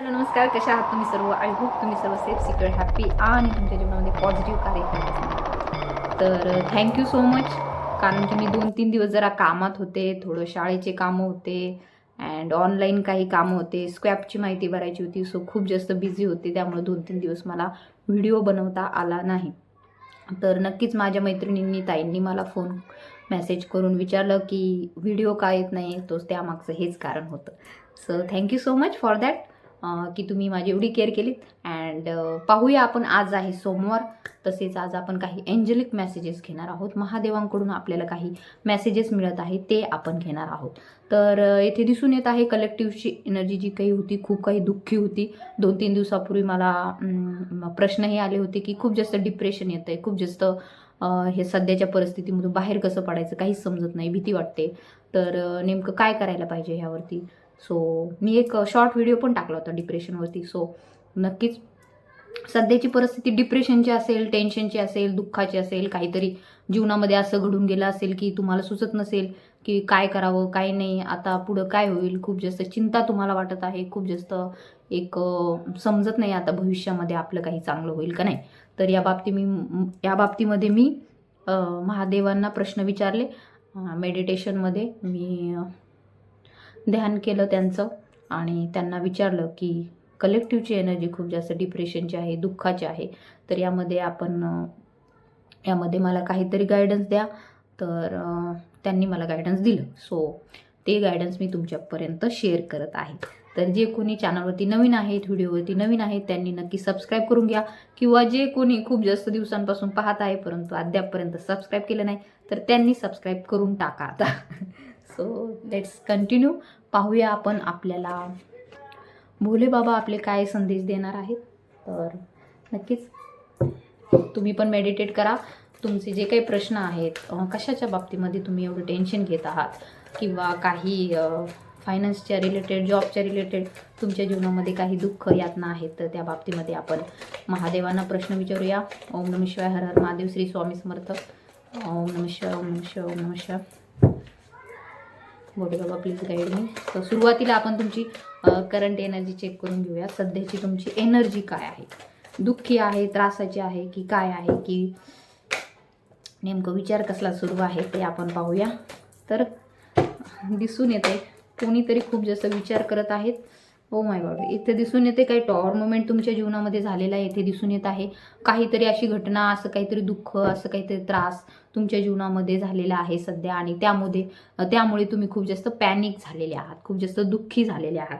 Hello नमस्कार. कशा आहात तुम्ही सर्व? आय होप तुम्ही सर्व सेफ सिक्युअर हॅपी आणि तुमच्या जीवनामध्ये पॉझिटिव्ह कार्य करत तर थँक्यू सो मच कारण की मी दोन तीन दिवस जरा कामात होते थोडं शाळेचे कामं होते अँड ऑनलाईन काही कामं होते. स्क्रॅपची माहिती भरायची होती सो खूप जास्त बिझी होते. त्यामुळे दोन तीन दिवस मला व्हिडिओ बनवता आला नाही. तर नक्कीच माझ्या मैत्रिणींनी ताईंनी मला फोन मेसेज करून विचारलं की व्हिडिओ का येत नाही तोच त्यामागचं हेच कारण होतं. So thank you so much for that की तुम्ही माझी एवढी केअर केलीत. अँड पाहूया आपण आज आहे सोमवार. तसेच आज आपण काही एंजेलिक मेसेजेस घेणार आहोत. महादेवांकडून आपल्याला काही मेसेजेस मिळत आहे ते आपण घेणार आहोत. तर येथे दिसून येत आहे कलेक्टिव्हची एनर्जी जी काही होती खूप काही दुःखी होती. दोन तीन दिवसापूर्वी मला प्रश्नही आले होते की खूप जास्त डिप्रेशन येतं आहे खूप जास्त हे सध्याच्या परिस्थितीमधून बाहेर कसं पडायचं काहीच समजत नाही भीती वाटते. तर नेमकं काय करायला पाहिजे ह्यावरती? सो मी एक शॉर्ट व्हिडिओ पण टाकला होता डिप्रेशनवरती सो नक्कीच सध्याची परिस्थिती डिप्रेशनची असेल टेन्शनची असेल दुःखाची असेल काहीतरी जीवनामध्ये असं घडून गेलं असेल की तुम्हाला सुचत नसेल की काय करावं काय नाही आता पुढं काय होईल? खूप जास्त चिंता तुम्हाला वाटत आहे खूप जास्त एक समजत नाही आता भविष्यामध्ये आपलं काही चांगलं होईल का नाही. तर या बाबती मी या बाबतीमध्ये मी महादेवांना प्रश्न विचारले. मेडिटेशनमध्ये मी ध्यान केलं त्यांचं आणि त्यांना विचारलं की कलेक्टिव्हची एनर्जी खूप जास्त डिप्रेशनची आहे दुःखाची आहे. तर यामध्ये आपण यामध्ये मला काहीतरी गायडन्स द्या. तर त्यांनी मला गायडन्स दिलं. सो ते गायडन्स मी तुमच्यापर्यंत शेअर करत आहे. तर जे कोणी चॅनलवरती नवीन आहेत व्हिडिओवरती नवीन आहेत त्यांनी नक्की सबस्क्राईब करून घ्या. किंवा जे कोणी खूप जास्त दिवसांपासून पाहत आहे परंतु अद्यापपर्यंत सबस्क्राईब केलं नाही तर त्यांनी सबस्क्राईब करून टाका आता. सो लेट्स कंटिन्यू पाहूया आपण आपल्याला भोले बाबा आपले काय संदेश देणार आहेत. तर नक्कीच तुम्ही पण मेडिटेट करा. तुमचे जे काही प्रश्न आहेत कशाच्या बाबतीमध्ये तुम्ही एवढं टेन्शन घेत आहात? किंवा काही फायनान्सच्या रिलेटेड जॉबच्या रिलेटेड तुमच्या जीवनामध्ये काही दुःख यातना आहेत तर त्या बाबतीमध्ये आपण महादेवांना प्रश्न विचारूया. ओम नम शिवाय हर हर महादेव श्री स्वामी समर्थ. ओम नम शिवाय ओम नम शिवाय ओम नम शिवाय. मोठे बाबा प्लीज गाईड मी तर सुरुवातीला आपण तुमची करंट एनर्जी चेक करून घेऊया. सध्याची तुमची एनर्जी काय आहे? दुःखी आहे त्रासाची आहे की काय आहे की नेमकं विचार कसला सुरू आहे ते आपण पाहूया. तर दिसून येते कोणीतरी खूप जास्त विचार करत आहेत. ओ माय गॉड इथे दिसून येते काही टॉवर तुमच्या जीवनामध्ये झालेला आहे इथे दिसून येत आहे. काहीतरी अशी घटना असं काहीतरी दुःख असं काहीतरी त्रास तुमच्या जीवनामध्ये झालेला आहे सध्या आणि त्यामध्ये त्यामुळे तुम्ही खूप जास्त पॅनिक झालेले आहात खूप जास्त दुःखी झालेले आहात.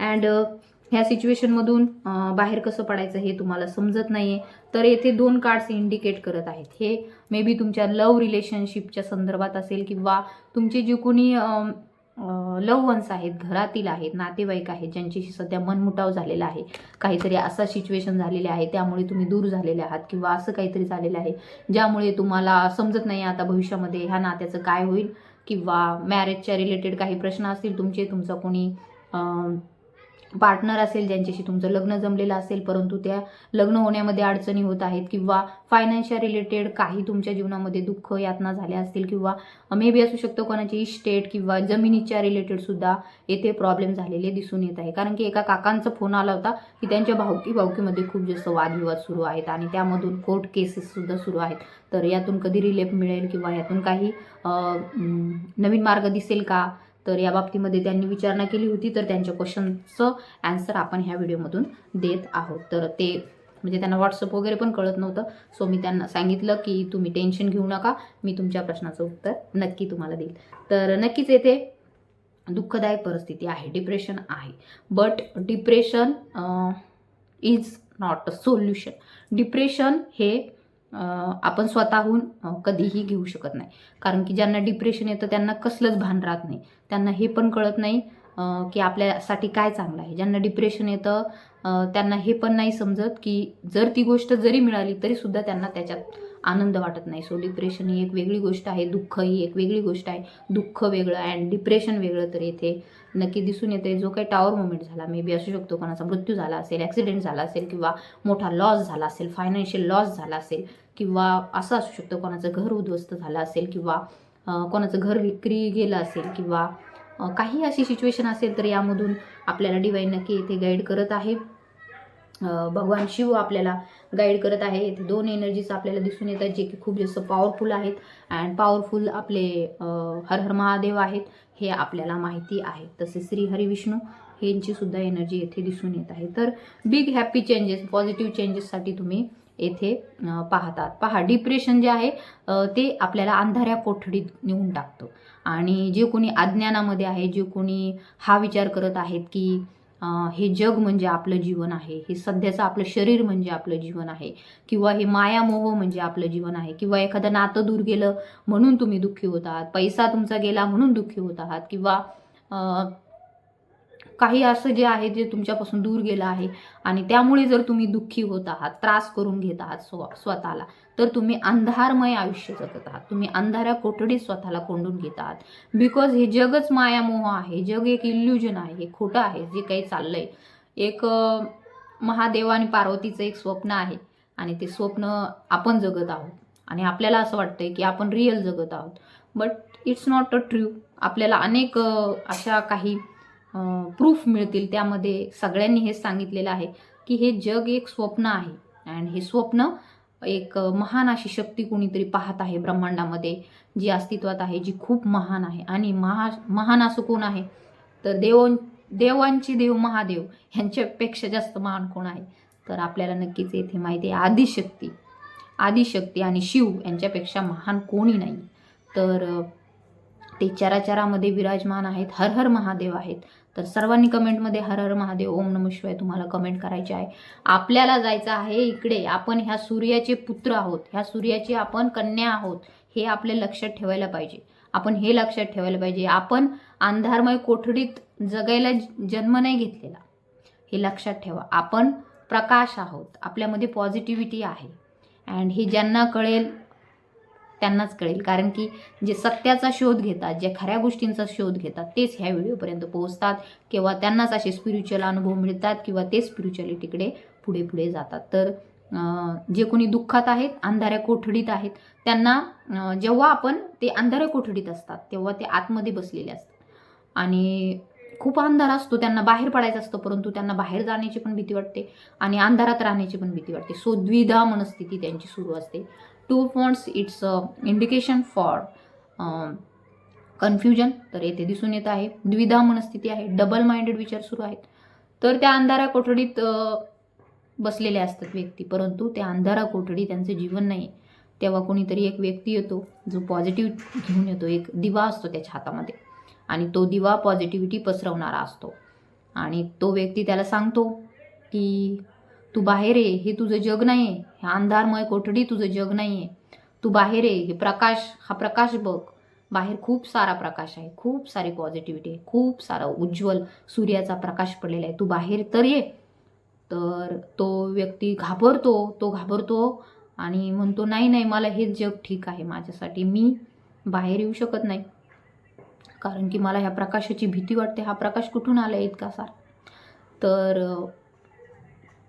अँड ह्या सिच्युएशनमधून बाहेर कसं पडायचं हे तुम्हाला समजत नाही आहे तर येथे दोन कार्ड्स इंडिकेट करत आहेत. हे मे बी तुमच्या लव रिलेशनशिपच्या संदर्भात असेल किंवा तुमचे जे कोणी लववन्स आहेत घरातील आहेत नातेवाईक आहेत ज्यांच्याशी सध्या मनमुटाव झालेला आहे. काहीतरी असा सिच्युएशन झालेले आहे त्यामुळे तुम्ही दूर झालेले आहात किंवा असं काहीतरी झालेलं आहे ज्यामुळे तुम्हाला समजत नाही आता भविष्यामध्ये ह्या नात्याचं काय होईल किंवा मॅरेजच्या रिलेटेड काही प्रश्न असतील तुमचे तुमचा कोणी पार्टनर असेल ज्यांच्याशी तुमचं लग्न जमलेलं असेल परंतु त्या लग्न होण्यामध्ये अडचणी होत आहेत किंवा फायनान्शियल रिलेटेड काही तुमच्या जीवनामध्ये दुःख यातना झाल्या असतील किंवा मे बी असू शकतो कोणाची इस्टेट किंवा जमिनीच्या रिलेटेड सुद्धा येथे प्रॉब्लेम झालेले दिसून येत आहे. कारण की एका काकांचा फोन आला होता की त्यांच्या भावकी भावकीमध्ये खूप जास्त वादविवाद सुरू आहेत आणि त्यामधून कोर्ट केसेससुद्धा सुरू आहेत. तर यातून कधी रिलेफ मिळेल किंवा यातून काही नवीन मार्ग दिसेल का? तर या बाबतीमध्ये त्यांनी विचारणा केली होती तर त्यांच्या क्वेश्चनचं ॲन्सर आपण ह्या व्हिडिओमधून देत आहोत. तर ते म्हणजे त्यांना व्हॉट्सअप वगैरे पण कळत नव्हतं. सो मी त्यांना सांगितलं की तुम्ही टेन्शन घेऊ नका. मी तुमच्या प्रश्नाचं उत्तर नक्की तुम्हाला देईल. तर नक्कीच येथे दुःखदायक परिस्थिती आहे. डिप्रेशन आहे. But depression is not a solution depression हे आपण स्वतःहून कधीही घेऊ शकत नाही. कारण की ज्यांना डिप्रेशन येतं त्यांना कसलंच भान राहत नाही. त्यांना हे पण कळत नाही की आपल्यासाठी काय चांगलं आहे. ज्यांना डिप्रेशन येतं त्यांना हे पण नाही समजत की जर ती गोष्ट जरी मिळाली तरीसुद्धा त्यांना त्याच्यात आनंद वाटत नाही. सो डिप्रेशन ही एक वेगळी गोष्ट आहे दुःख ही एक वेगळी गोष्ट आहे. दुःख वेगळं अँड डिप्रेशन वेगळं तर येथे नक्की दिसून येते. जो काही टावर मुवमेंट झाला मे बी असू शकतो कोणाचा मृत्यू झाला असेल ॲक्सिडेंट झाला असेल किंवा मोठा लॉस झाला असेल फायनान्शियल लॉस झाला असेल किंवा असं असू शकतं कोणाचं घर उद्ध्वस्त झालं असेल किंवा कोणाचं घर विक्री गेलं असेल किंवा काही अशी सिच्युएशन असेल तर यामधून आपल्याला डिवाईन नक्की इथे गाईड करत आहे. भगवान शिव आपल्याला गाईड करत आहे. इथे दोन एनर्जीज आपल्याला दिसून येतात जे की खूप जास्त पॉवरफुल आहेत. अँड पॉवरफुल आपले हर हर महादेव आहेत हे आपल्याला माहिती आहे. तसेच श्री हरी विष्णू यांची सुद्धा एनर्जी येथे दिसून येत आहे. तर बिग हॅपी चेंजेस पॉझिटिव्ह चेंजेससाठी तुम्ही येथे पाहतात. पहा डिप्रेशन जे आहे ते आपल्याला अंधाऱ्या कोठडीत नेऊन टाकतं. आणि जे कोणी अज्ञानामध्ये आहे जे कोणी हा विचार करत आहेत की हे जग म्हणजे आपलं जीवन आहे हे सध्याचं आपलं शरीर म्हणजे आपलं जीवन आहे किंवा हे मायामोह म्हणजे आपलं जीवन आहे किंवा एखादं नातं दूर गेलं म्हणून तुम्ही दुःखी होतात पैसा तुमचा गेला म्हणून दुःखी होत आहात किंवा काही असं जे आहे जे तुमच्यापासून दूर गेलं आहे आणि त्यामुळे जर तुम्ही दुःखी होत आहात त्रास करून घेत आहात स्व स्वतःला तर तुम्ही अंधारमय आयुष्य जगत आहात. तुम्ही अंधाऱ्या कोठडीत स्वतःला कोंडून घेत आहात. बिकॉज हे जगच मायामोह आहे जग एक इल्युजन आहे हे खोटं आहे जे काही चाललंय. एक महादेव आणि पार्वतीचं एक स्वप्न आहे आणि ते स्वप्न आपण जगत आहोत. आणि आपल्याला असं वाटतंय की आपण रिअल जगत आहोत. But it's not a true आपल्याला अनेक अशा काही प्रूफ मिळतील. त्यामध्ये सगळ्यांनी हे सांगितलेलं आहे की हे जग एक स्वप्न आहे. अँड हे स्वप्न एक महान अशी शक्ती कोणीतरी पाहत आहे ब्रह्मांडामध्ये जी अस्तित्वात आहे जी खूप महान आहे. आणि महा महान असं कोण आहे? तर देव देवांची देव महादेव ह्यांच्यापेक्षा जास्त महान कोण आहे? तर आपल्याला नक्कीच येथे माहिती आहे आदिशक्ती. आदिशक्ती आणि शिव यांच्यापेक्षा महान कोणी नाही. तर ते चराचरामध्ये विराजमान आहेत. हर हर महादेव आहेत. तर सर्वांनी कमेंटमध्ये हर हर महादेव ओम नम शिवाय तुम्हाला कमेंट करायचे आहे. आपल्याला जायचं आहे इकडे. आपण ह्या सूर्याचे पुत्र आहोत. ह्या सूर्याची आपण कन्या आहोत. हे आपल्या लक्षात ठेवायला पाहिजे. आपण हे लक्षात ठेवायला पाहिजे. आपण अंधारमय कोठडीत जगायला जन्म नाही घेतलेला. हे लक्षात ठेवा. आपण प्रकाश आहोत. आपल्यामध्ये पॉझिटिव्हिटी आहे. अँड हे ज्यांना कळेल त्यांनाच कळेल. कारण की जे सत्याचा शोध घेतात जे खऱ्या गोष्टींचा शोध घेतात तेच ह्या व्हिडिओपर्यंत पोहोचतात किंवा त्यांनाच असे स्पिरिच्युअल अनुभव मिळतात किंवा ते स्पिरिच्युअलिटीकडे पुढे पुढे जातात. तर जे कोणी दुःखात आहेत अंधाऱ्या कोठडीत आहेत त्यांना जेव्हा आपण ते अंधाऱ्या कोठडीत असतात तेव्हा ते आतमध्ये बसलेले असतात. आणि खूप अंधार असतो त्यांना बाहेर पडायचा असतो परंतु त्यांना बाहेर जाण्याची पण भीती वाटते आणि अंधारात राहण्याची पण भीती वाटते. सो द्विधा मनस्थिती त्यांची सुरू असते. Two fonts it's indication for confusion. तर येथे दिसून येत आहे द्विधा मनस्थिती आहे डबल माइंडेड विचार सुरू आहेत. तर त्या अंधारा कोठडीत बसलेले असतात व्यक्ती परंतु त्या अंधारा कोठडी त्यांचं जीवन नाही. तेव्हा कोणीतरी एक व्यक्ती येतो जो पॉझिटिव्ह घेऊन येतो एक दिवा असतो त्याच्या हातामध्ये. आणि तो दिवा पॉझिटिव्हिटी पसरवणारा असतो. आणि तो व्यक्ती त्याला सांगतो की तू बाहेर ये हे तुझं जग नाही आहे हे अंधारमय कोठडी तुझं जग नाही आहे तू बाहेर ये हे प्रकाश हा प्रकाश बघ. बाहेर खूप सारा प्रकाश आहे खूप सारी पॉझिटिव्हिटी आहे खूप सारा उज्ज्वल सूर्याचा प्रकाश पडलेला आहे. तू बाहेर तर ये. तर तो व्यक्ती घाबरतो तो घाबरतो आणि म्हणतो नाही नाही मला हेच जग ठीक आहे माझ्यासाठी मी बाहेर येऊ शकत नाही. कारण की मला ह्या प्रकाशाची भीती वाटते. हा प्रकाश कुठून आला इतका सार? तर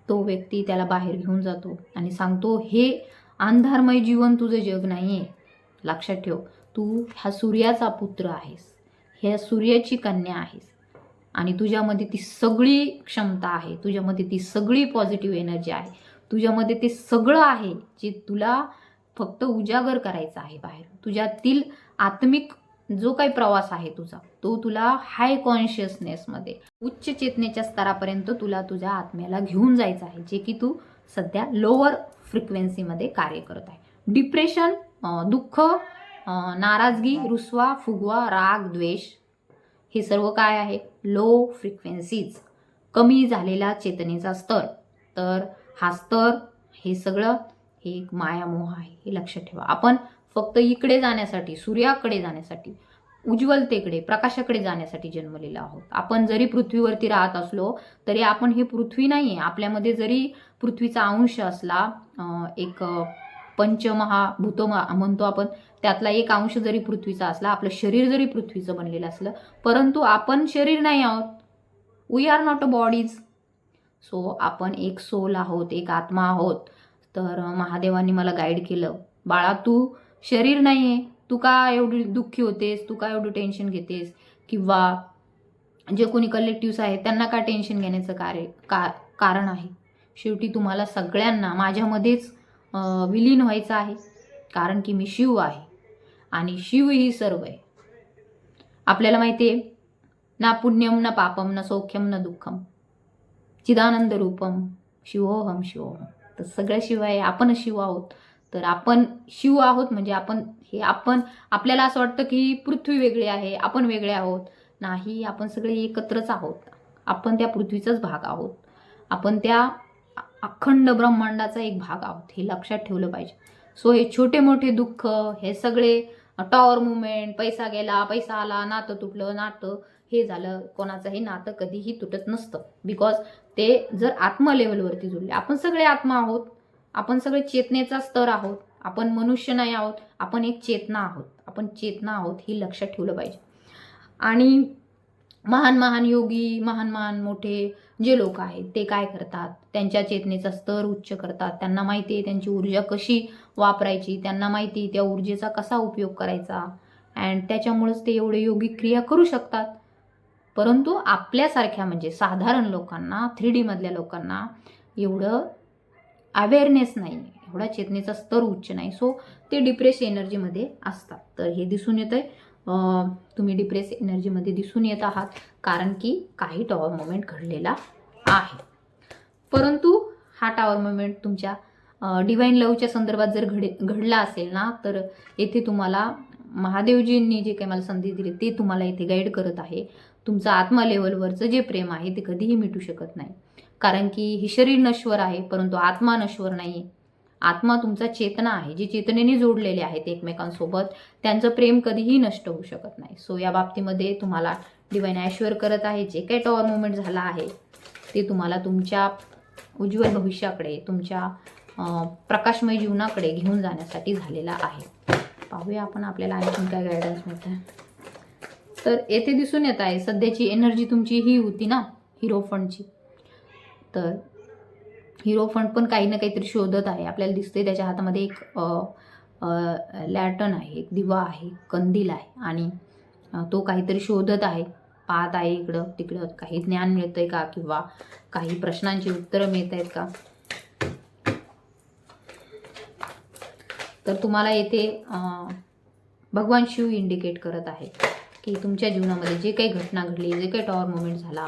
तो व्यक्ती त्याला बाहेर घेऊन जातो आणि सांगतो हे अंधारमय जीवन तुझं जग नाही आहे लक्षात ठेव तू ह्या सूर्याचा पुत्र आहेस. ह्या सूर्याची कन्या आहेस. आणि तुझ्यामध्ये ती सगळी क्षमता आहे. तुझ्यामध्ये ती सगळी पॉझिटिव्ह एनर्जी आहे. तुझ्यामध्ये ते सगळं आहे जे तुला फक्त उजागर करायचं आहे बाहेर तुझ्यातील आत्मिक जो काही प्रवास आहे तुझा तो तुला हाय कॉन्शियसनेसमध्ये उच्च चेतनेच्या स्तरापर्यंत तुला तुझ्या आत्म्याला घेऊन जायचं आहे जे की तू सध्या लोअर फ्रिक्वेन्सीमध्ये कार्य करत आहे. डिप्रेशन दुःख नाराजगी रुसवा फुगवा राग द्वेष हे सर्व काय आहे? लो फ्रिक्वेन्सीज कमी झालेला चेतनेचा स्तर. तर हा स्तर हे सगळं हे एक मायामोह आहे हे लक्षात ठेवा. आपण फक्त इकडे जाण्यासाठी सूर्याकडे जाण्यासाठी उज्ज्वलतेकडे प्रकाशाकडे जाण्यासाठी जन्मलेला आहोत. आपण जरी पृथ्वीवरती राहत असलो तरी आपण हे पृथ्वी नाही आहे आपल्यामध्ये जरी पृथ्वीचा अंश असला एक पंचमहाभूत म्हणतो आपण त्यातला एक अंश जरी पृथ्वीचा असला आपलं शरीर जरी पृथ्वीचं बनलेलं असलं परंतु आपण शरीर नाही आहोत. We are not a bodies so आपण एक सोल आहोत एक आत्मा आहोत. तर महादेवांनी मला गाईड केलं. बाळा तू शरीर नाही आहे तू का एवढी दुःखी होतेस? तू का एवढं टेन्शन घेतेस? किंवा जे कोणी कलेक्टिव्स आहेत त्यांना का टेन्शन घेण्याचं कार्य का कारण आहे? शेवटी तुम्हाला सगळ्यांना माझ्यामध्येच विलीन व्हायचं आहे. कारण की मी शिव आहे. आणि शिव ही सर्व आहे. आपल्याला माहिती आहे ना पुण्यम ना पापम ना सौख्यम ना दुःखम. चिदानंद रूपम शिवोहम शिवोहम. तर सगळं शिव आहे आपणच शिव आहोत. तर आपण शिव आहोत म्हणजे आपण हे आपण आपल्याला असं वाटतं की पृथ्वी वेगळी आहे आपण वेगळे आहोत. नाही आपण सगळे एकत्रच आहोत. आपण त्या पृथ्वीचाच भाग आहोत. आपण त्या अखंड ब्रह्मांडाचा एक भाग आहोत हे लक्षात ठेवलं पाहिजे. सो हे छोटे मोठे दुःख हे सगळे टॉवर मुवमेंट पैसा गेला पैसा आला नातं तुटलं नातं हे झालं कोणाचंही नातं कधीही तुटत नसतं. बिकॉज ते जर आत्मा लेवलवरती जुळले आपण सगळे आत्मा आहोत आपण सगळे चेतनेचा स्तर आहोत. आपण मनुष्य नाही आहोत. आपण एक चेतना आहोत. आपण चेतना आहोत ही लक्षात ठेवलं पाहिजे. आणि महान महान योगी महान महान मोठे जे लोक आहेत ते काय करतात? त्यांच्या चेतनेचा स्तर उच्च करतात. त्यांना माहिती आहे त्यांची ऊर्जा कशी वापरायची? त्यांना माहिती आहे त्या ऊर्जेचा कसा उपयोग करायचा? अँड त्याच्यामुळेच ते एवढे योगिक क्रिया करू शकतात. परंतु आपल्यासारख्या म्हणजे साधारण लोकांना थ्री डीमधल्या लोकांना एवढं अवेअरनेस नाही. एवढा चेतनेचा स्तर उच्च नाही. सो ते डिप्रेस एनर्जीमध्ये असतात. तर हे दिसून येतं आहे तुम्ही डिप्रेस एनर्जीमध्ये दिसून येत आहात. कारण की काही टॉवर मुवमेंट घडलेला आहे. परंतु हा टॉवर मुवमेंट तुमच्या डिवाईन लवच्या संदर्भात जर घडे घडला असेल ना तर येथे तुम्हाला महादेवजींनी जे काही मला संधी दिली ते तुम्हाला इथे गाईड करत आहे. तुमचं आत्मा लेवलवरचं जे प्रेम आहे ते कधीही मिटू शकत नाही. कारण की हे शरीर नश्वर आहे परंतु आत्मा नश्वर नाही आत्मा तुमचा चेतना आहे जी चेतनेने जोडलेले आहेत एकमेकांसोबत. त्यांचं प्रेम कधीही नष्ट होऊ शकत नाही. सो या बाबतीमध्ये तुम्हाला डिवाईन ऐश्वर करत आहे जे काही टॉवर मुवमेंट झाला आहे ते तुम्हाला तुमच्या उज्ज्वल भविष्याकडे तुमच्या प्रकाशमय जीवनाकडे घेऊन जाण्यासाठी झालेला आहे. पाहूया आपण आपल्याला आणखी काय गायडन्स मिळतं तर येथे दिसून येत आहे सध्याची एनर्जी तुमची ही होती ना हिरो फंडची तर हिरो फंड पण काही ना काहीतरी शोधत आहे. आपल्याला दिसते त्याच्या हातामध्ये एक लॅटन आहे एक दिवा आहे कंदील आहे आणि तो काहीतरी शोधत आहे. पाहत आहे इकडं तिकडं काही ज्ञान मिळतंय का किंवा काही प्रश्नांची उत्तरं मिळत आहेत का? तर तुम्हाला येथे भगवान शिव इंडिकेट करत आहे की तुमच्या जीवनामध्ये जे काही घटना घडली जे काही टॉवर मुवमेंट झाला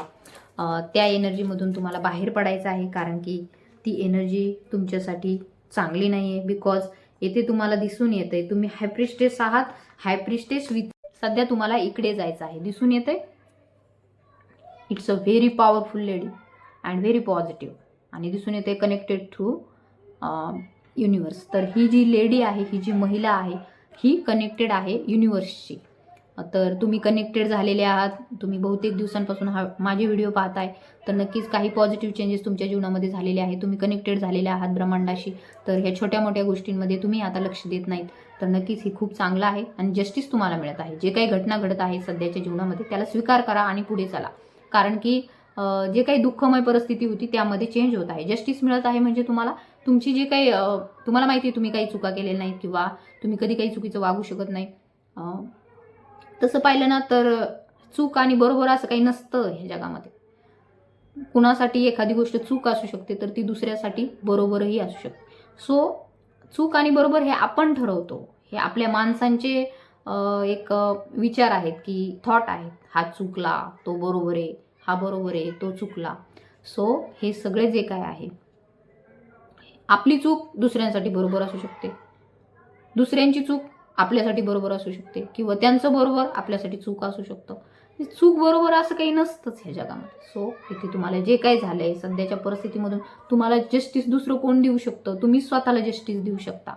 त्या एनर्जीमधून तुम्हाला बाहेर पडायचं आहे कारण की ती एनर्जी तुमच्यासाठी चांगली नाही आहे बिकॉज येथे तुम्हाला दिसून येतं आहे तुम्ही हायप्रिस्टेस आहात. हायप्रिस्टेस विथ सध्या तुम्हाला इकडे जायचं आहे. दिसून येतं आहे it's a very powerful lady and very positive आणि दिसून येते कनेक्टेड थ्रू युनिवर्स तर ही जी लेडी आहे ही जी महिला आहे ही कनेक्टेड आहे युनिवर्सशी तर तुम्ही कनेक्टेड झालेले आहात. तुम्ही बहुतेक दिवसांपासून हा माझे व्हिडिओ पाहताय. तर नक्कीच काही पॉझिटिव्ह चेंजेस तुमच्या जीवनामध्ये झालेले आहे तुम्ही कनेक्टेड झालेले आहात ब्रह्मांडाशी. तर ह्या छोट्या मोठ्या गोष्टींमध्ये तुम्ही आता लक्ष देत नाहीत. तर नक्कीच हे खूप चांगलं आहे आणि जस्टिस तुम्हाला मिळत आहे. जे काही घटना घडत आहे सध्याच्या जीवनामध्ये त्याला स्वीकार करा आणि पुढे चला. कारण की जे काही दुःखमय परिस्थिती होती त्यामध्ये चेंज होत आहे. जस्टिस मिळत आहे म्हणजे तुम्हाला तुमची जे काही तुम्हाला माहिती आहे तुम्ही काही चुका केलेल्या नाहीत किंवा तुम्ही कधी काही चुकीचं वागू शकत नाही. तसं पाहिलं ना तर चूक आणि बरोबर असं काही नसतं ह्या जगामध्ये. कुणासाठी एखादी गोष्ट चूक असू शकते तर ती दुसऱ्यासाठी बरोबरही असू शकते. सो चूक आणि बरोबर हे आपण ठरवतो. हे आपल्या माणसांचे एक विचार आहेत की थॉट आहेत. हा चुकला तो बरोबर आहे. हा बरोबर आहे तो चुकला. सो हे सगळे जे काय आहे आपली चूक दुसऱ्यांसाठी बरोबर असू शकते. दुसऱ्यांची चूक आपल्यासाठी बरोबर असू शकते किंवा त्यांचं बरोबर आपल्यासाठी चूक असू शकतं. चूक बरोबर असं काही नसतंच ह्या जगामध्ये. सो इथे तुम्हाला जे काही झालं आहे सध्याच्या परिस्थितीमधून तुम्हाला जस्टिस दुसरं कोण देऊ शकतं? तुम्ही स्वतःला जस्टिस देऊ शकता.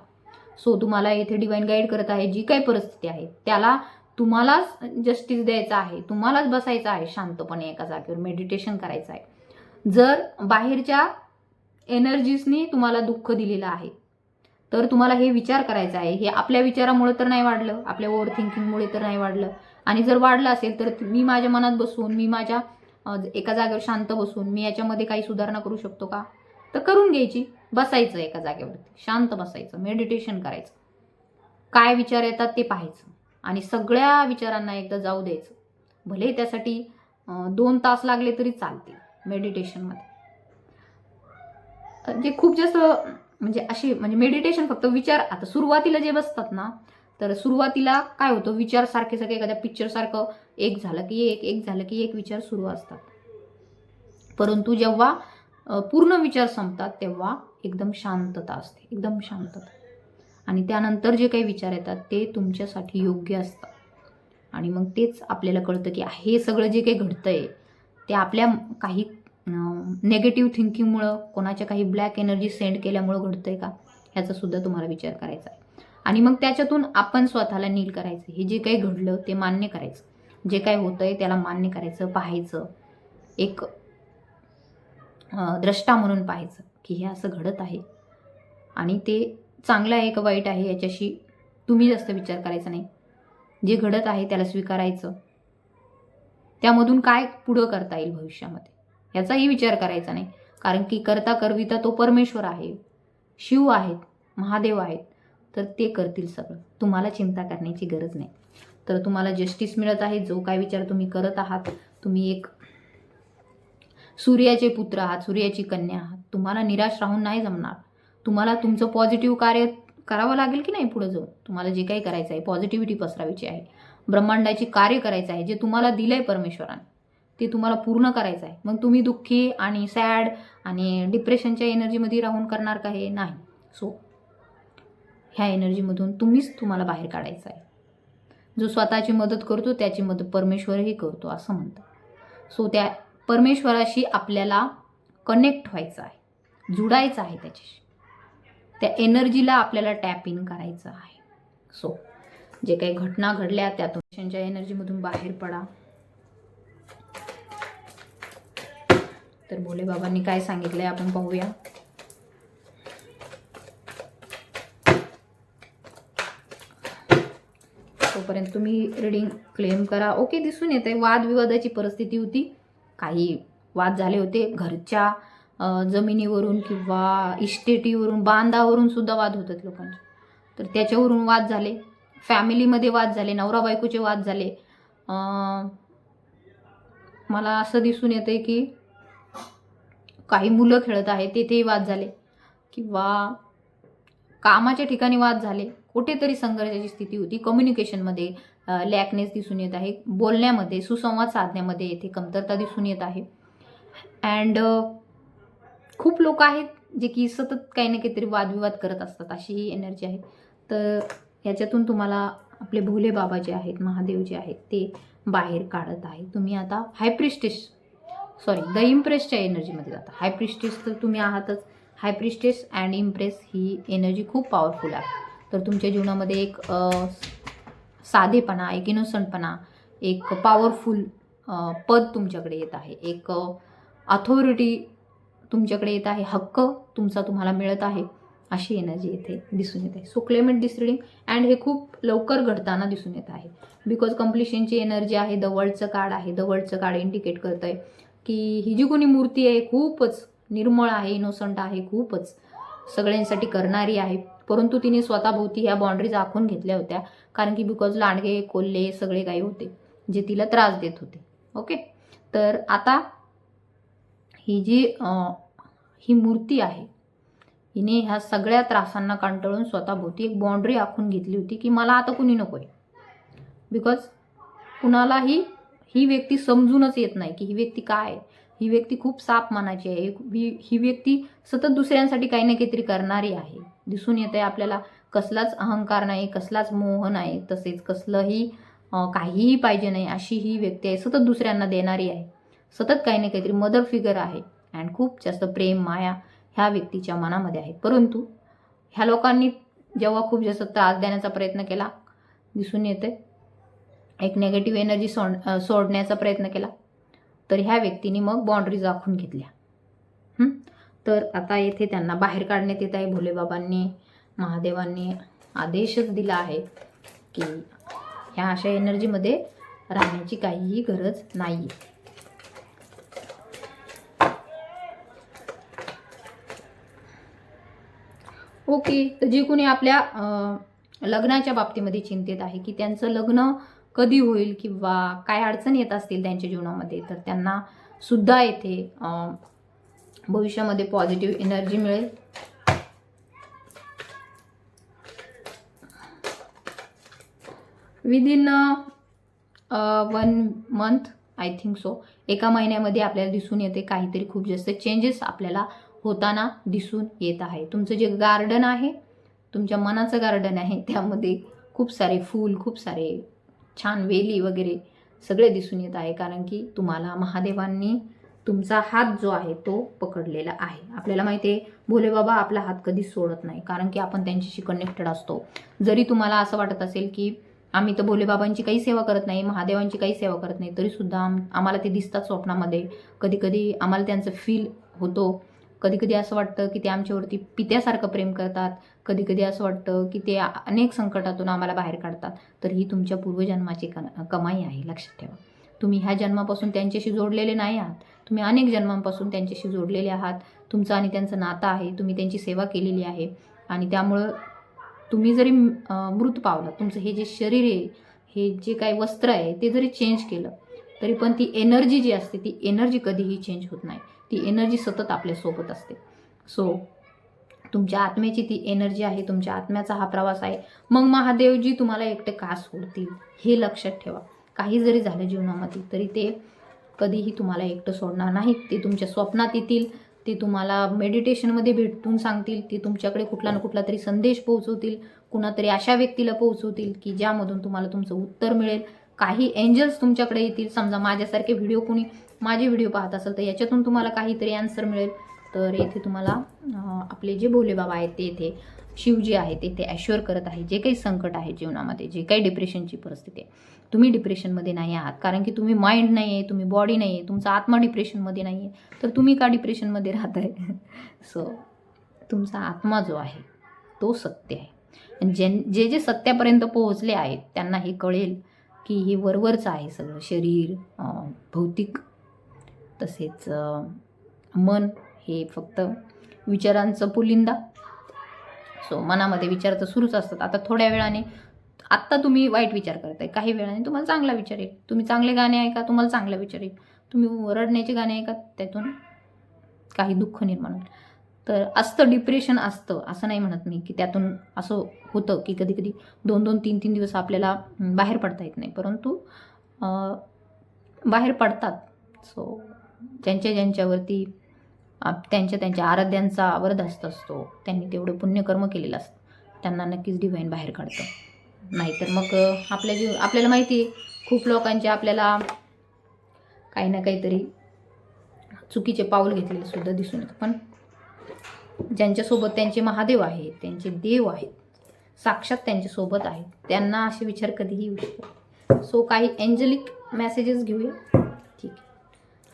सो तुम्हाला इथे डिवाईन गाईड करत आहे जी काही परिस्थिती आहे त्याला तुम्हालाच जस्टिस द्यायचा आहे तुम्हालाच बसायचं आहे शांतपणे एका जागेवर मेडिटेशन करायचं आहे. जर बाहेरच्या एनर्जीसनी तुम्हाला दुःख दिलेलं आहे तर तुम्हाला हे विचार करायचा आहे. हे आपल्या विचारामुळे तर नाही वाढलं. आपल्या ओव्हर थिंकिंगमुळे तर नाही वाढलं. आणि जर वाढलं असेल तर मी माझ्या मनात बसून मी माझ्या एका जागेवर शांत बसून मी याच्यामध्ये काही सुधारणा करू शकतो का? तर करून घ्यायची. बसायचं एका जागेवरती. शांत बसायचं. मेडिटेशन करायचं. काय विचार येतात ते पाहायचं. आणि सगळ्या विचारांना एकदा जाऊ द्यायचं. भले त्यासाठी दोन तास लागले तरी चालतील मेडिटेशनमध्ये जे खूप जास्त म्हणजे अशी म्हणजे मेडिटेशन फक्त विचार आता सुरुवातीला जे बसतात ना तर सुरुवातीला काय होतं विचार सारखे सारखे एखाद्या पिक्चरसारखं एक झालं की एक एक झालं की एक विचार सुरू असतात. परंतु जेव्हा पूर्ण विचार संपतात तेव्हा एकदम शांतता असते एकदम शांतता. आणि त्यानंतर जे काही विचार येतात ते तुमच्यासाठी योग्य असतात. आणि मग तेच आपल्याला कळतं की हे सगळं जे काही घडतंय ते आपल्या काही नेगेटिव्ह थिंकिंगमुळं कोणाच्या काही ब्लॅक एनर्जी सेंड केल्यामुळं घडतं आहे का? ह्याचा सुद्धा तुम्हाला विचार करायचा आहे. आणि मग त्याच्यातून आपण स्वतःला नील करायचं. हे जे काही घडलं ते मान्य करायचं. जे काही आहे त्याला मान्य करायचं पाहायचं. एक द्रष्टा म्हणून पाहायचं की हे असं घडत आहे. आणि ते चांगलं आहे का वाईट आहे याच्याशी तुम्ही जास्त विचार करायचा नाही. जे घडत आहे त्याला स्वीकारायचं. त्यामधून काय पुढं करता येईल भविष्यामध्ये? याचाही विचार करायचा नाही. कारण की करता करविता तो परमेश्वर आहे. शिव आहेत महादेव आहेत तर ते करतील सगळं. तुम्हाला चिंता करण्याची गरज नाही. तर तुम्हाला जस्टिस मिळत आहे जो काय विचार तुम्ही करत आहात तुम्ही एक सूर्याचे पुत्र आहात सूर्याची कन्या आहात तुम्हाला निराश राहून नाही जमणार. तुम्हाला तुमचं पॉझिटिव्ह कार्य करावं लागेल की नाही पुढे जाऊन? तुम्हाला जे काही करायचं आहे पॉझिटिव्हिटी पसरावीची आहे. ब्रह्मांडाची कार्य करायचं आहे जे तुम्हाला दिलं आहे परमेश्वराने. ते तुम्हाला पूर्ण करायचं आहे. मग तुम्ही दुःखी आणि सॅड आणि डिप्रेशनच्या एनर्जीमध्ये राहून करणार का हे नाही. सो ह्या एनर्जीमधून तुम्हीच तुम्हाला बाहेर काढायचं आहे. जो स्वतःची मदत करतो त्याची मदत परमेश्वरही करतो असं म्हणतात. सो त्या परमेश्वराशी आपल्याला कनेक्ट व्हायचं आहे. जुडायचं आहे त्याच्याशी. त्या एनर्जीला आपल्याला टॅप इन करायचं आहे. सो जे काही घटना घडल्या त्यातून त्यांच्या एनर्जीमधून बाहेर पडा. तर भोले बाबांनी काय सांगितलंय आपण पाहूया. तोपर्यंत तुम्ही रिडिंग क्लेम करा. ओके दिसून येते वादविवादाची परिस्थिती होती. काही वाद झाले होते. घरच्या जमिनीवरून किंवा इस्टेटीवरून बांधावरून सुद्धा वाद होतात लोकांचे. तर त्याच्यावरून वाद झाले. फॅमिलीमध्ये वाद झाले. नवरा बायकोचे वाद झाले. मला असं दिसून येते की काही मुलं खेळत आहेत तेथेही वाद झाले. किंवा कामाच्या ठिकाणी वाद झाले कुठेतरी संघर्षाची स्थिती होती. कम्युनिकेशनमध्ये लॅकनेस दिसून येत आहे. बोलण्यामध्ये सुसंवाद साधण्यामध्ये येथे कमतरता दिसून येत आहे. अँड खूप लोक आहेत जे की सतत काही ना काहीतरी वादविवाद करत असतात. अशी ही एनर्जी आहे. तर याच्यातून तुम्हाला आपले भोले बाबा जे आहेत महादेव जे आहेत ते बाहेर काढत आहे. तुम्ही आता हायप्रिस्टेश सॉरी द इम्प्रेसच्या एनर्जीमध्ये जाता. हायप्रिस्टेस तर तुम्ही आहातच. हायप्रिस्टेस अँड इम्प्रेस ही एनर्जी खूप पॉवरफुल आहे. तर तुमच्या जीवनामध्ये एक साधेपणा एक इनोसंटपणा एक पॉवरफुल पद तुमच्याकडे येत आहे. एक अथॉरिटी तुमच्याकडे येत आहे. हक्क तुमचा तुम्हाला मिळत आहे. अशी एनर्जी येथे दिसून येत. आहे so clement this reading and हे खूप लवकर घडताना दिसून येत आहे. बिकॉज कम्प्लिशनची एनर्जी आहे द वर्ल्डचं कार्ड आहे. द वर्ल्डचं कार्ड इंडिकेट करतं आहे की ही जी कोणी मूर्ती आहे खूपच निर्मळ आहे इनोसंट आहे खूपच सगळ्यांसाठी करणारी आहे. परंतु तिने स्वतःभोवती ह्या बाउंड्रीज आखून घेतल्या होत्या कारण की बिकॉज लांडगे कोल्हे सगळे काही होते जे तिला त्रास देत होते. ओके तर आता ही जी ही मूर्ती आहे हिने ह्या सगळ्या त्रासांना कंटाळून स्वतःभोवती एक बाउंड्री आखून घेतली होती की मला आता कुणी नको आहे बिकॉज कुणालाही ही व्यक्ती समजूनच येत नाही की ही व्यक्ती काय आहे. ही व्यक्ती खूप साप मानाची आहे. ही ही व्यक्ती सतत दुसऱ्यांसाठी काही ना काहीतरी करणारी आहे. दिसून येते आपल्याला कसलाच अहंकार नाही कसलाच मोह नाही तसेच कसलंही काहीही पाहिजे नाही अशी ही व्यक्ती आहे सतत दुसऱ्यांना देणारी आहे. सतत काही ना काहीतरी मदर फिगर आहे अँड खूप जास्त प्रेम माया ह्या व्यक्तीच्या मनामध्ये आहे. परंतु ह्या लोकांनी जेव्हा खूप जास्त त्रास देण्याचा प्रयत्न केला दिसून येते एक नेगेटिव्ह एनर्जी सोड सोडण्याचा प्रयत्न केला. तर ह्या व्यक्तीने मग बाउंड्रीज आखून घेतल्या. तर आता येथे त्यांना बाहेर काढण्यात येत आहे. भोलेबाबांनी महादेवांनी आदेशच दिला आहे की ह्या अशा एनर्जीमध्ये राहण्याची काहीही गरज नाही आहे ओके. तर जी कोणी आपल्या लग्नाच्या बाबतीमध्ये चिंतेत आहे की त्यांचं लग्न कधी होईल किंवा काय अडचण येत असतील त्यांच्या जीवनामध्ये तर त्यांना सुद्धा येथे भविष्यामध्ये पॉझिटिव्ह एनर्जी मिळेल. Within one month I think so एका महिन्यामध्ये आपल्याला दिसून येते काहीतरी खूप जास्त चेंजेस आपल्याला होताना दिसून येत आहे. तुमचं जे गार्डन आहे तुमच्या मनाचं गार्डन आहे त्यामध्ये खूप सारे फूल खूप सारे छान वेली वगैरे सगळे दिसून येत आहे कारण की तुम्हाला महादेवांनी तुमचा हात जो आहे तो पकडलेला आहे. आपल्याला माहिती आहे भोले बाबा आपला हात कधीच सोडत नाही कारण की आपण त्यांच्याशी कनेक्टेड असतो. जरी तुम्हाला असं वाटत असेल की आम्ही तर भोलेबाबांची काही सेवा करत नाही महादेवांची काही सेवा करत नाही तरीसुद्धा आम आम्हाला ते दिसतात स्वप्नामध्ये. कधीकधी आम्हाला त्यांचं फील होतो कधी कधी असं वाटतं की ते आमच्यावरती पित्यासारखं प्रेम करतात. कधी कधी असं वाटतं की ते अनेक संकटातून आम्हाला बाहेर काढतात. तर ही तुमच्या पूर्वजन्माची क कमाई आहे लक्षात ठेवा. तुम्ही ह्या जन्मापासून त्यांच्याशी जोडलेले नाही आहात. तुम्ही अनेक जन्मांपासून त्यांच्याशी जोडलेले आहात. तुमचं आणि त्यांचं नातं आहे. तुम्ही त्यांची सेवा केलेली आहे. आणि त्यामुळं तुम्ही जरी मृत पावला तुमचं हे जे शरीर आहे हे जे काही वस्त्र आहे ते जरी चेंज केलं तरी पण ती एनर्जी जी असते ती एनर्जी कधीही चेंज होत नाही. ती एनर्जी सतत आपल्यासोबत असते. सो तुमच्या आत्म्याची ती एनर्जी आहे तुमच्या आत्म्याचा हा प्रवास आहे. मग महादेवजी तुम्हाला एकटे का सोडतील हे लक्षात ठेवा. काही जरी झालं जीवनामध्ये तरी ते कधीही तुम्हाला एकटं सोडणार नाहीत. ते तुमच्या स्वप्नात येतील ते तुम्हाला मेडिटेशनमध्ये भेटून सांगतील ते तुमच्याकडे कुठला ना कुठला तरी संदेश पोहोचवतील कुणातरी अशा व्यक्तीला पोहोचवतील की ज्यामधून तुम्हाला तुमचं उत्तर मिळेल. काही एंजल्स तुमच्याकडे येतील. समजा माझ्यासारखे व्हिडिओ कोणी माझे व्हिडिओ पाहत असेल तर याच्यातून तुम्हाला काहीतरी आन्सर मिळेल. तर येथे तुम्हाला आपले जे भोले बाबा आहेत ते येथे शिवजी आहेत ते ते ॲश्युअर करत आहे. जे काही संकट आहे जीवनामध्ये जे काही डिप्रेशनची परिस्थिती आहे तुम्ही डिप्रेशनमध्ये नाही आहात. कारण की तुम्ही माइंड नाही आहे तुम्ही बॉडी नाही आहे तुमचा आत्मा डिप्रेशनमध्ये नाही आहे तर तुम्ही का डिप्रेशनमध्ये राहत आहे? सो तुमचा आत्मा जो आहे तो सत्य आहे. आणि जे जे सत्यापर्यंत पोहोचले आहेत त्यांना हे कळेल. की हे वरवरचं आहे सगळं शरीर भौतिक. तसेच मन हे फक्त विचारांचं पुलिंदा. सो मनामध्ये विचार तर सुरूच असतात. आता थोड्या वेळाने आत्ता तुम्ही वाईट विचार करताय. काही वेळाने तुम्हाला चांगला विचार येईल. तुम्ही चांगले गाणे ऐका तुम्हाला चांगला विचार येईल. तुम्ही रडण्याचे गाणे ऐका त्यातून काही दुःख निर्माण होईल. तर असतं डिप्रेशन असतं असं नाही म्हणत मी की त्यातून असं होतं की कधी कधी दोन दोन तीन तीन दिवस आपल्याला बाहेर पडता येत नाही. परंतु बाहेर पडतात. सो ज्यांच्या ज्यांच्यावरती आप- त्यांच्या त्यांच्या आराध्यांचा वरदहस्त असतो त्यांनी तेवढं पुण्यकर्म केलेलं असतं. त्यांना नक्कीच डिवाईन बाहेर काढतं. नाहीतर मग आपल्या जीव आपल्याला माहिती आहे खूप लोकांचे आपल्याला काही ना काहीतरी चुकीचे पाऊल घेतलेले सुद्धा दिसून येतं. पण ज्यांच्यासोबत त्यांचे महादेव आहेत त्यांचे देव आहेत साक्षात त्यांच्यासोबत आहेत त्यांना असे विचार कधीही येऊ शकतात सो काही एंजलिक मेसेजेस घेऊया. ठीक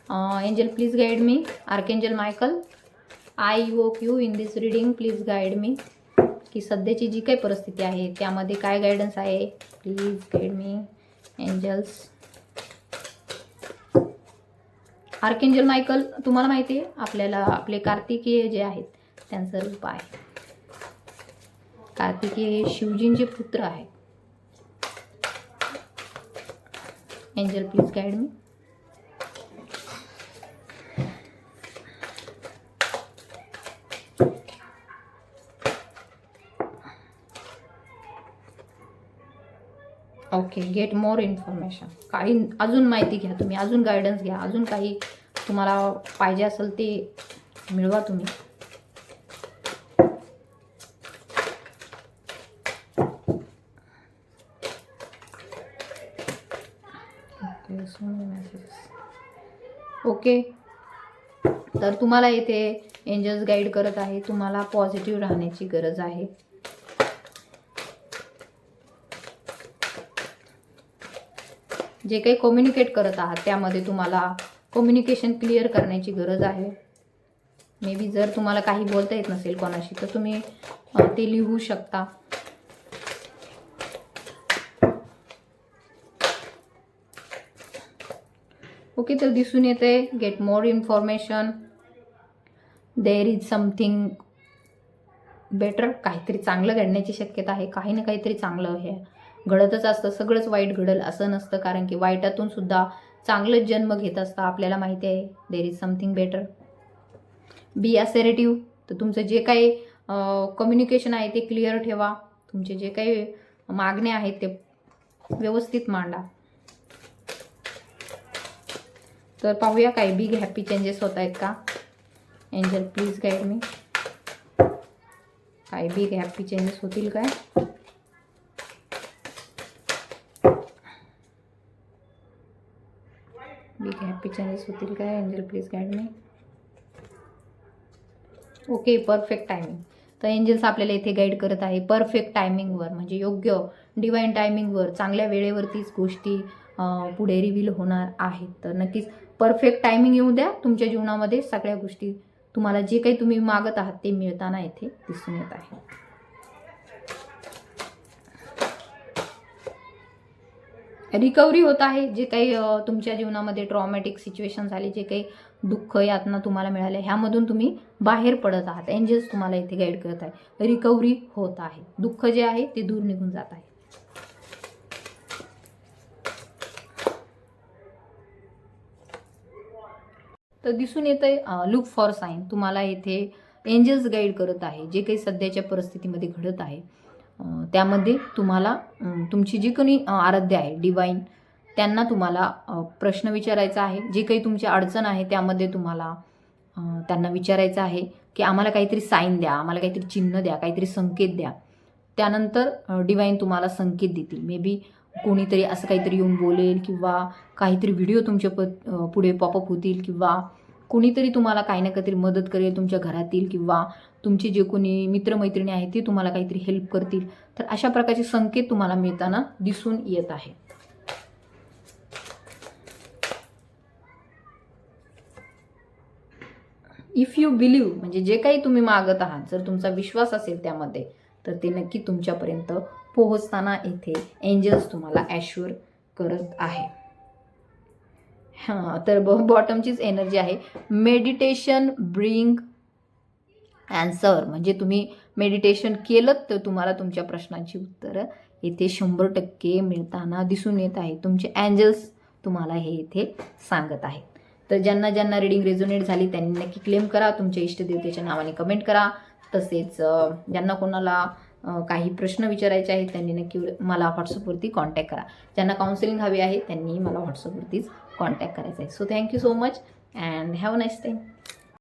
आहे. Angel please guide me archangel Michael I invoke you in this reading please guide me की सध्याची जी काही परिस्थिती आहे त्यामध्ये काय गायडन्स आहे? Please guide me angels archangel Michael तुम्हाला माहिती आहे आपल्याला आपले कार्तिकीय जे आहेत त्यांचं रूप आहे. कार्तिकीय हे शिवजींचे पुत्र आहेत. Angel please guide me okay get more information काही अजून माहिती घ्या तुम्ही अजून गायडन्स घ्या. अजून काही तुम्हाला पाहिजे असेल ते मिळवा तुम्ही. ओके तर तुम्हाला इथे एंजल्स गाईड करत आहे. तुम्हाला पॉझिटिव्ह राहण्याची गरज आहे. जे काही कम्युनिकेट करत आहात त्यामध्ये तुम्हाला कम्युनिकेशन क्लिअर करण्याची गरज आहे. मे बी जर तुम्हाला काही बोलता येत नसेल कोणाशी तर तुम्ही ते लिहू शकता. ओके तर दिसून येते get more information there is something better काहीतरी चांगलं घडण्याची शक्यता आहे. काही ना काहीतरी चांगलं हे घडतच असतं. सगळंच वाईट घडल असं नसतं. कारण की वाईटातून सुद्धा चांगलंच जन्म घेत असतं. आपल्याला माहिती आहे there is something better be assertive तर तुमचं जे काही कम्युनिकेशन आहे ते क्लिअर ठेवा. तुमचे जे काही मागणे आहेत ते व्यवस्थित मांडा. तर पाहूया काय बिग हॅपी चेंजेस होत आहेत का? एंजल प्लीज गाईड मी काय बिग हॅपी चेंजेस होतील काय बिग हॅपी चेंजेस होतील काय? Angel please guide me okay perfect timing तर एंजल्स आपल्याला इथे गाईड करत आहे परफेक्ट टायमिंगवर म्हणजे योग्य डिवाईन टायमिंगवर चांगल्या वेळेवरतीच गोष्टी पुढे रिव्हील होणार आहेत. तर नक्कीच परफेक्ट टायमिंग येऊ द्या. तुमच्या जीवनामध्ये सगळ्या गोष्टी तुम्हाला जे काही तुम्ही मागत आहात ते मिळताना इथे दिसून येत आहे. रिकव्हरी होत आहे जे काही तुमच्या जीवनामध्ये ट्रॉमॅटिक सिच्युएशन झाली जे काही दुःख यातना तुम्हाला मिळाले ह्यामधून तुम्ही बाहेर पडत आहात. एंजल्स तुम्हाला इथे गाईड करत आहे रिकव्हरी होत आहे. दुःख जे आहे ते दूर निघून जात आहे. तर दिसून येतंय लुक फॉर साईन तुम्हाला इथे एंजल्स गाईड करत आहे जे काही सध्याच्या परिस्थितीमध्ये घडत आहे. त्यामध्ये तुम्हाला तुमची जी कोणी आराध्य आहे डिवाईन त्यांना तुम्हाला प्रश्न विचारायचा आहे. जे काही तुमची अडचण आहे त्यामध्ये तुम्हाला त्यांना विचारायचं आहे की आम्हाला काहीतरी साईन द्या आम्हाला काहीतरी चिन्ह द्या काहीतरी संकेत द्या. त्यानंतर डिवाईन तुम्हाला संकेत देतील. मे बी कोणीतरी असं काहीतरी येऊन बोलेल किंवा काहीतरी व्हिडिओ तुमच्या प पुढे पॉपअप होतील किंवा कुणीतरी तुम्हाला काही ना काहीतरी मदत करेल तुमच्या घरातील किंवा तुमचे जे कोणी मित्रमैत्रिणी आहेत ते तुम्हाला काहीतरी हेल्प करतील. तर अशा प्रकारचे संकेत तुम्हाला मिळताना दिसून येत आहे. इफ यू बिलीव्ह म्हणजे जे काही तुम्ही मागत आहात जर तुमचा विश्वास असेल त्यामध्ये तर ते नक्की तुमच्यापर्यंत पोहोचताना येथे एंजल्स तुम्हाला ॲश्युअर करत आहे. हां तर ब बॉटमचीच एनर्जी आहे. मेडिटेशन ब्रिंग ॲन्सर म्हणजे तुम्ही मेडिटेशन केलं तर तुम्हाला तुमच्या प्रश्नांची उत्तरं इथे शंभर टक्के मिळताना दिसून येत आहे तुमचे अँजल्स तुम्हाला हे इथे सांगत आहेत. तर ज्यांना ज्यांना रिडिंग रेझोनेट झाली त्यांनी नक्की क्लेम करा. तुमच्या इष्टदेवतेच्या नावाने कमेंट करा. तसेच ज्यांना कोणाला काही प्रश्न विचारायचे आहेत त्यांनी नक्की मला व्हॉट्सअपवरती कॉन्टॅक्ट करा. ज्यांना काउन्सिलिंग हवी आहे त्यांनी मला व्हॉट्सअपवरतीच कॉन्टॅक्ट करायचं आहे so thank you so much and have a nice time